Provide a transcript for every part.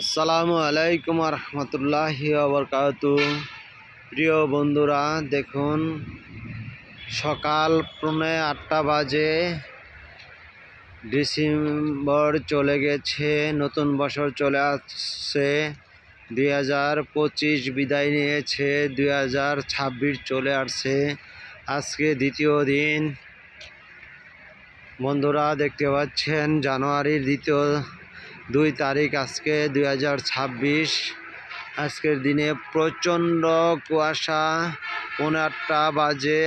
আসসালামু আলাইকুম রহমতুল্লাহ বরকাত। প্রিয় বন্ধুরা, দেখুন, সকাল পৌনে আটটা বাজে। ডিসেম্বর চলে গেছে, নতুন বছর চলে আসছে। দুই হাজার পঁচিশ বিদায় নিয়েছে, দুই হাজার ছাব্বিশ চলে আসছে। আজকে দ্বিতীয় দিন। বন্ধুরা, দেখতে পাচ্ছেন, জানুয়ারির দ্বিতীয় দুই তারিখ আজকে দুই হাজার ছাব্বিশ। আজকের দিনে প্রচণ্ড কুয়াশা, পৌনে আটটা বাজে।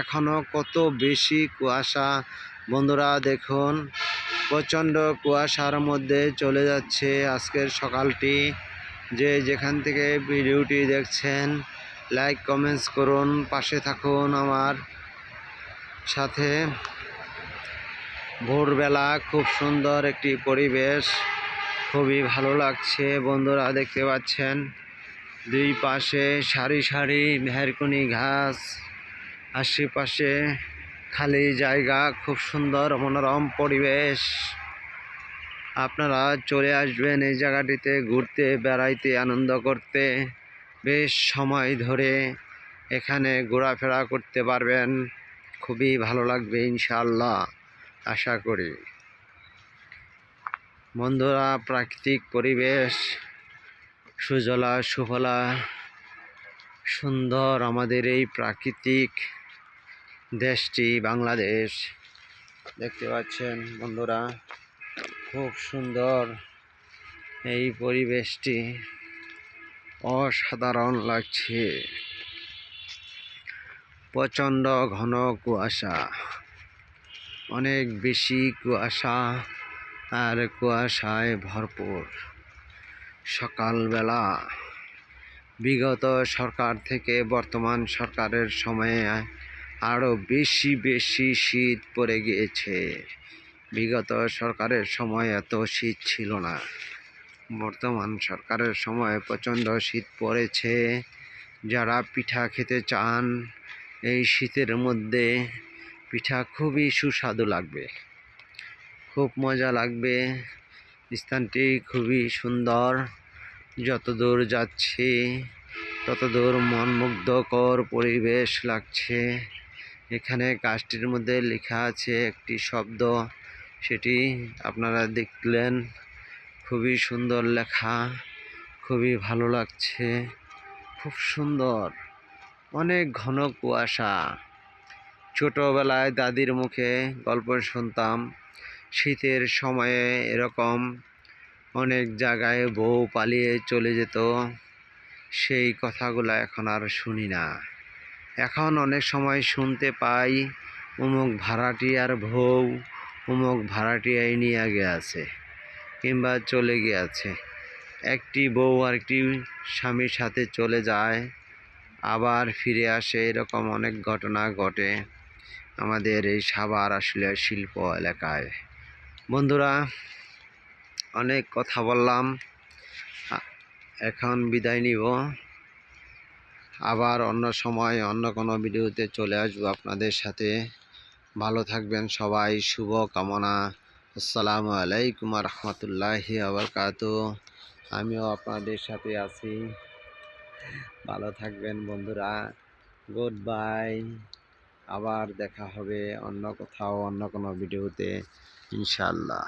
এখনও কত বেশি কুয়াশা। বন্ধুরা, দেখুন, প্রচণ্ড কুয়াশার মধ্যে চলে যাচ্ছে আজকের সকালটি। যে যেখান থেকে ভিডিওটি দেখছেন, লাইক, কমেন্টস করুন, পাশে থাকুন আমার সাথে। ভোরবেলা খুব সুন্দর একটি পরিবেশ। খুবই ভালো লাগছে, বন্ধুরা দেখতে পাচ্ছেন। দুই পাশে সারি সারি মেহেরকুনি ঘাস, আশেপাশে খালি জায়গা, খুব সুন্দর মনোরম পরিবেশ। আপনারা চলে আসবেন এই জায়গাটিতে ঘুরতে, বেড়াইতে, আনন্দ করতে। বেশ সময় ধরে এখানে ঘোরাফেরা করতে পারবেন। খুবই ভালো লাগবে, ইনশাআল্লাহ। আশা করি। বন্ধুরা, প্রাকৃতিক পরিবেশ, সুজলা, সুফলা, সুন্দর আমাদের এই প্রাকৃতিক দেশটি বাংলাদেশ। দেখতে পাচ্ছেন বন্ধুরা, খুব সুন্দর এই পরিবেশটি। অসাধারণ লাগছে। প্রচণ্ড ঘন কুয়াশা। অনেক বেশি কুয়াশা আর কুয়াশায় ভরপুর। সকালবেলা বিগত সরকার থেকে বর্তমান সরকারের সময়ে আরও বেশি বেশি শীত পড়ে গিয়েছে। বিগত সরকারের সময় এত শীত ছিল না। বর্তমান সরকারের সময় প্রচণ্ড শীত পড়েছে। যারা পিঠা খেতে চান, এই শীতের মধ্যে পিঠা খুবই সুস্বাদু লাগবে। খুব মজা লাগবে। স্থানটি খুবই সুন্দর। যতদূর যাচ্ছি, ততদূর মনমুগ্ধকর পরিবেশ লাগছে। এখানে গাছটির মধ্যে লেখা আছে একটি শব্দ। সেটি আপনারা দেখলেন। খুবই সুন্দর লেখা। খুবই ভালো লাগছে। খুব সুন্দর। অনেক ঘন কুয়াশা। ছোটোবেলায় দাদির মুখে গল্প শুনতাম। শীতের সময়ে এরকম অনেক জায়গায় বউ পালিয়ে চলে যেত। সেই কথাগুলো এখন আর শুনি না। এখন অনেক সময় শুনতে পাই অমুক ভাড়াটিয়ার বউ অমুক ভাড়াটিয়াই নিয়ে গিয়েছে কিংবা চলে গিয়েছে। একটি বউ আর একটি স্বামীর সাথে চলে যায়, আবার ফিরে আসে। এরকম অনেক ঘটনা ঘটে। আমাদের এই সাভার আসলে শিল্প এলাকায়। বন্ধুরা, অনেক কথা বললাম। এখন বিদায় নিব। আবার অন্য সময় অন্য কোনো ভিডিওতে চলে আসব আপনাদের সাথে। ভালো থাকবেন সবাই, শুভ কামনা। আসসালামু আলাইকুম রহমতুল্লাহি আবরকাত। আমিও আপনাদের সাথে আছি। ভালো থাকবেন বন্ধুরা। Good bye. আবার দেখা হবে অন্য কোথাও অন্য কোনো ভিডিওতে। ইনশাল্লাহ